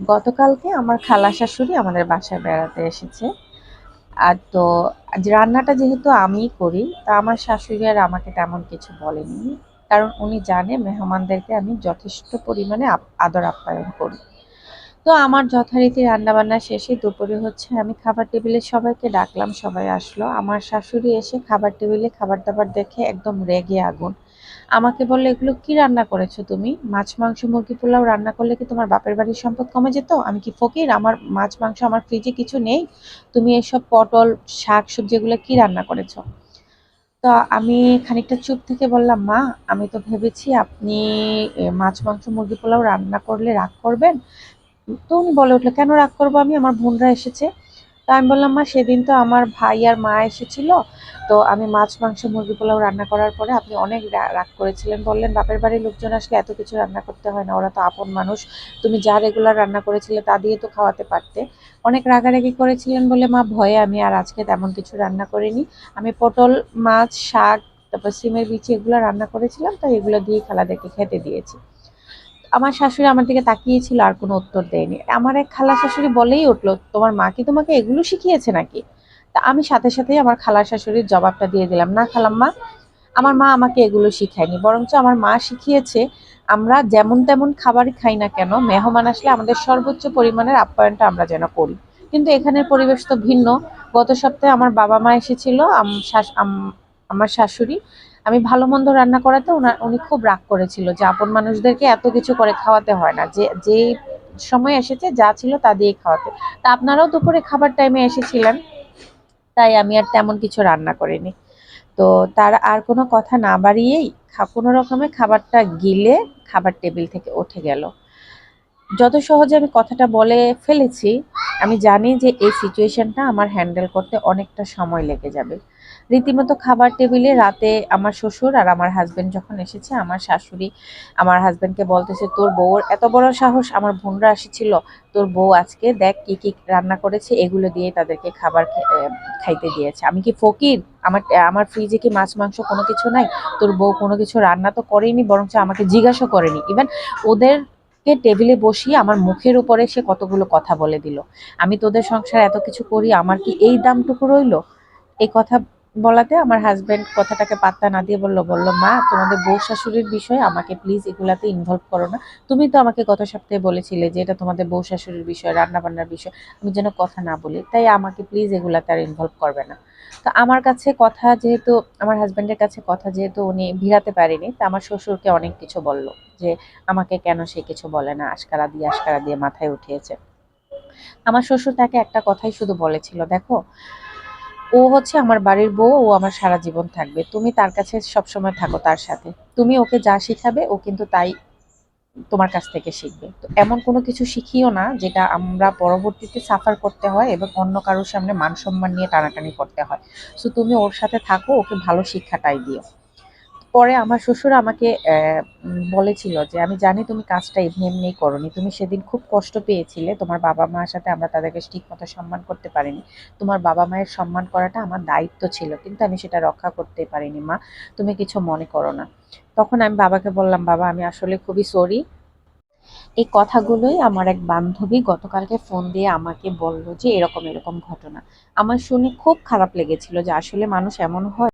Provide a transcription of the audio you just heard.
গতকালকে আমার খালা শাশুড়ি আমাদের বাসায় বেড়াতে এসেছে। আর তো রান্নাটা যেহেতু আমিই করি, তা আমার শাশুড়ি আর আমাকে তেমন কিছু বলেনি। কারণ উনি জানে মেহমানদেরকে আমি যথেষ্ট পরিমাণে আদর আপ্যায়ন করি। তো আমার যথারীতি রান্নাবান্না শেষে দুপুরে হচ্ছে আমি খাবার টেবিলে সবাইকে ডাকলাম, সবাই আসলো। আমার শাশুড়ি এসে খাবার টেবিলে খাবার দাবার দেখে একদম রেগে আগুন। আমাকে বলল, এগুলো কি রান্না করেছ তুমি? মাছ, মাংস, মুরগি, পোলাও রান্না করলে কি তোমার বাপের বাড়ির সম্পদ কমে যেত? আমি কি ফকির? আমার মাছ, মাংস, আমার ফ্রিজে কিছু নেই? তুমি এসব পটল, শাক, সবজি, এগুলো কি রান্না করেছ? তো আমি খানিকটা চুপ থেকে বললাম, মা, আমি তো ভেবেছি আপনি মাছ, মাংস, মুরগি, পোলাও রান্না করলে রাগ করবেন। তো উনি বলে উঠল, কেন রাগ করব আমি? আমার বোনরা এসেছে। তা আমি বললাম, মা, সেদিন তো আমার ভাই আর মা এসেছিল। তো আমি মাছ, মাংস, মুরগি পোলাও রান্না করার পরে আপনি অনেক রাগ করেছিলেন। বললেন, বাপের বাড়ির লোকজন আসলে এত কিছু রান্না করতে হয় না। ওরা তো আপন মানুষ। তুমি যা রেগুলার রান্না করেছিলে তা দিয়ে তো খাওয়াতে পারতে। অনেক রাগারাগি করেছিলেন বলে, মা, ভয়ে আমি আর আজকে তেমন কিছু রান্না করিনি। আমি পটল, মাছ, শাক, তারপর সিমের বিচি এগুলো রান্না করেছিলাম। তো এগুলো দিয়ে খেলা দেখে খেতে দিয়েছি। আমার শাশুড়ি আমার দিকে তাকিয়েছিল, আর কোনো উত্তর দেয়নি। আমার এক খালা শাশুড়ি বলেই উঠল, তোমার মা কি তোমাকে এগুলো শিখিয়েছে নাকি? তা আমি সাথে সাথেই আমার খালা শাশুড়ির জবাবটা দিয়ে দিলাম, না খালাম্মা, আমার মা আমাকে এগুলো শিখায়নি, বরঞ্চ আমার মা শিখিয়েছে, আমরা যেমন তেমন খাবার খাই না কেন, মেহমান আসলে আমাদের সর্বোচ্চ পরিমাণের আপ্যায়নটা আমরা যেন করি। কিন্তু এখানের পরিবেশ তো ভিন্ন। গত সপ্তাহে আমার বাবা মা এসেছিল আমার শাশুড়ি আমি ভালো মন্দ রান্না করাতে ওনার উনি খুব রাগ করেছিল যে আপন মানুষদেরকে এত কিছু করে খাওয়াতে হয় না। যে যে সময় এসেছে, যা ছিল তা দিয়ে খাওয়াতে। তা আপনারাও দুপুরে খাবার টাইমে এসেছিলেন, তাই আমি আর তেমন কিছু রান্না করিনি। তো তার আর কোনো কথা না বাড়িয়েই কোনো রকমে খাবারটা গিলে খাবার টেবিল থেকে উঠে গেল। যত সহজে আমি কথাটা বলে ফেলেছি, আমি জানি যে এই সিচুয়েশনটা আমার হ্যান্ডেল করতে অনেকটা সময় লেগে যাবে। রীতিমতো খাবার টেবিলে রাতে আমার শ্বশুর আর আমার হাজবেন্ড যখন এসেছে, আমার শাশুড়ি আমার হাজবেন্ডকে বলতেছে, তোর বউর এত বড় সাহস, আমার বোনরা এসেছিল তোর বউ আজকে দেখ কি কি রান্না করেছে, এগুলো দিয়ে তাদেরকে খাবার খাইতে দিয়েছে। আমি কি ফকির? আমার আমার ফ্রিজে কি মাছ, মাংস কোনো কিছু নাই? তোর বউ কোনো কিছু রান্না তো করেনি, বরঞ্চ আমাকে জিজ্ঞাসা করেনি। ইভেন ওদের কে টেবিলে বসিয়ে আমার মুখের উপরে সে কতগুলো কথা বলে দিল। আমি তোদের সংসারে এত কিছু করি, আমার কি এই দামটুকু রইল? এই কথা বলাতে আমার হাজবেন্ড কথাটাকে পাত্তা না দিয়ে বলল বলল, মা, তোমাদের বউ শাশুড়ির বিষয়ে আমাকে প্লিজ এগুলাতে ইনভলভ করো না। তুমি তো আমাকে গত সপ্তাহে বলেছিলে যে এটা তোমাদের বউ শাশুড়ির বিষয় রান্না বান্নার বিষয়। আমি যেন কথা না বলি, তাই আমাকে প্লিজ এগুলাতে আর ইনভলভ করবে না। তো আমার কাছে কথা যেহেতু, আমার হাজবেন্ডের কাছে কথা যেহেতু উনি ভিড়াতে পারেনি, তা আমার শ্বশুরকে অনেক কিছু বলল যে আমাকে কেন সে কিছু বলে না, আশকারা দিয়ে আশকারা দিয়ে মাথায় উঠিয়েছে। আমার শ্বশুর তাকে একটা কথাই শুধু বলেছিল, দেখো ও হচ্ছে আমার বাড়ির বউ, ও আমার সারা জীবন থাকবে। তুমি তার কাছে সবসময় থাকো তার সাথে। তুমি ওকে যা শিখাবে, ও কিন্তু তাই তোমার কাছ থেকে শিখবে। তো এমন কোনো কিছু শিখিও না, যেটা আমরা পরবর্তীতে সাফার করতে হয় এবং অন্য কারোর সামনে মান সম্মান নিয়ে টানাটানি করতে হয়। সো তুমি ওর সাথে থাকো, ওকে ভালো শিক্ষাটাই দিও। পরে আমার শ্বশুর আমাকে বলেছিল যে, আমি জানি তুমি কাজটা এমনি এমনিই করনি। তুমি সেদিন খুব কষ্ট পেয়েছিলে। তোমার বাবা মার সাথে আমরা তাদেরকে ঠিক মতো সম্মান করতে পারিনি। তোমার বাবা মায়ের সম্মান করাটা আমার দায়িত্ব ছিল, কিন্তু আমি সেটা রক্ষা করতে পারিনি, মা। তুমি কিছু মনে করো না। তখন আমি বাবাকে বললাম, বাবা, আমি আসলে খুবই সরি এই কথাগুলোই আমার এক বান্ধবী গতকালকে ফোন দিয়ে আমাকে বলল যে, এরকম এরকম ঘটনা। আমার শুনে খুব খারাপ লেগেছিল যে, আসলে মানুষ এমন হয়